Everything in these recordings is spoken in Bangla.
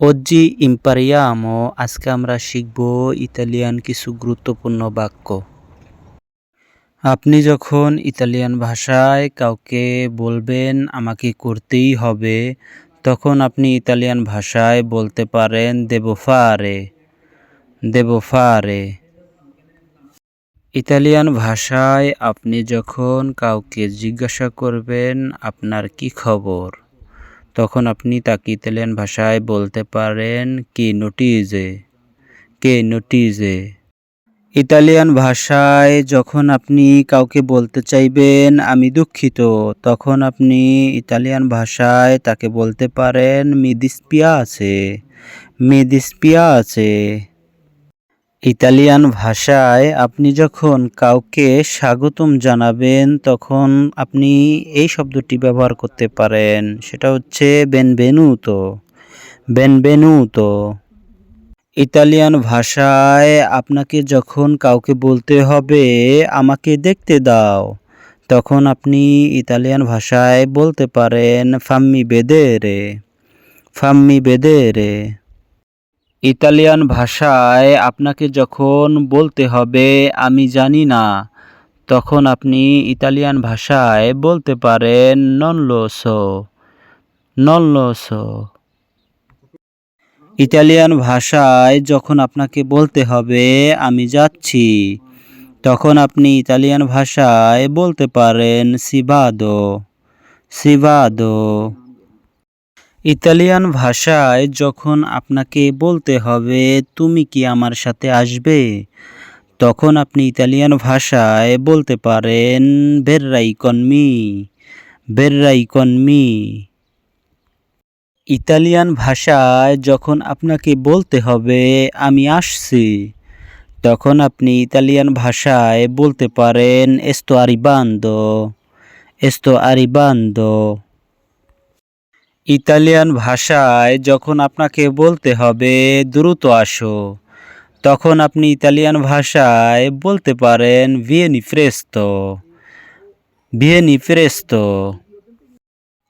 Oggi impariamo আজকে আমরা শিখব ইতালিয়ান কিছু গুরুত্বপূর্ণ বাক্য। আপনি যখন ইতালিয়ান ভাষায় কাউকে বলবেন, আমাকে করতেই হবে, তখন আপনি ইতালিয়ান ভাষায় বলতে পারেন, দেবো ফারে দেবো ফারে ইতালিয়ান ভাষায় আপনি যখন কাউকে জিজ্ঞাসা করবেন, আপনার কি খবর? তখন আপনি তাকে ইতালিয়ান ভাষায় বলতে পারেন, কি নোটিজে? কে নোটিজে? ইতালিয়ান ভাষায় যখন আপনি কাউকে বলতে চাইবেন, আমি দুঃখিত, তখন আপনি ইতালিয়ান ভাষায় তাকে বলতে পারেন, মি আছে মি আছে। ইতালিয়ান ভাষায় আপনি যখন কাউকে স্বাগতম জানাবেন, তখন আপনি এই শব্দটি ব্যবহার করতে পারেন। সেটা হচ্ছে বেনবেনুতো বেনবেনুতো ইতালিয়ান ভাষায় আপনাকে যখন কাউকে বলতে হবে, আমাকে দেখতে দাও তখন আপনি ইতালিয়ান ভাষায় বলতে পারেন, ফাম্মি বেদে রে ফাম্মি বেদেরে ইতালিয়ান ভাষায় আপনাকে যখন বলতে হবে, আমি জানি না, তখন আপনি ইতালিয়ান ভাষায় বলতে পারেন নন লোসো নন লোসো ইতালিয়ান ভাষায় যখন আপনাকে বলতে হবে, আমি যাচ্ছি, তখন আপনি ইতালিয়ান ভাষায় বলতে পারেন সিবাদো সিবাদো ইতালিয়ান ভাষায় যখন আপনাকে বলতে হবে, তুমি কি আমার সাথে আসবে? তখন আপনি ইতালিয়ান ভাষায় বলতে পারেন বেররাই কনমি বেররাই কনমি ইতালিয়ান ভাষায় যখন আপনাকে বলতে হবে, আমি আসছি, তখন আপনি ইতালিয়ান ভাষায় বলতে পারেন এস্তো আরিবান্দো এস্তো আরিবান্দো ইতালিয়ান ভাষায় যখন আপনাকে বলতে হবে, দ্রুত আসো, তখন আপনি ইতালিয়ান ভাষায় বলতে পারেন ভিয়েনি ফ্রেস্তো ভিয়েনি ফ্রেস্তো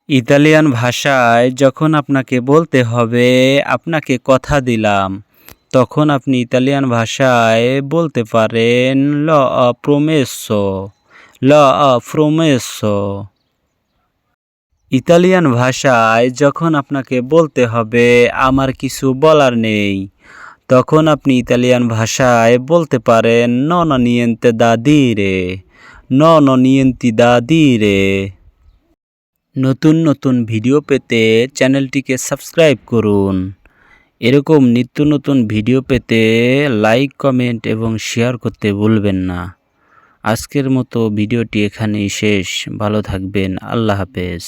ইতালিয়ান ভাষায় যখন আপনাকে বলতে হবে, আপনাকে কথা দিলাম, তখন আপনি ইতালিয়ান ভাষায় বলতে পারেন ল প্রোমেসো ল প্রোমেসো ইতালিয়ান ভাষায় যখন আপনাকে বলতে হবে, আমার কিছু বলার নেই, তখন আপনি ইতালিয়ান ভাষায় বলতে পারেন ন ন নিয়েন্তে দা দিরে ন ন নিয়েন্তি দা দিরে। নতুন নতুন ভিডিও পেতে চ্যানেলটিকে সাবস্ক্রাইব করুন। এরকম নিত্য নতুন ভিডিও পেতে লাইক, কমেন্ট এবং শেয়ার করতে ভুলবেন না। আজকের মতো ভিডিওটি এখানেই শেষ। ভালো থাকবেন। আল্লাহ হাফেজ।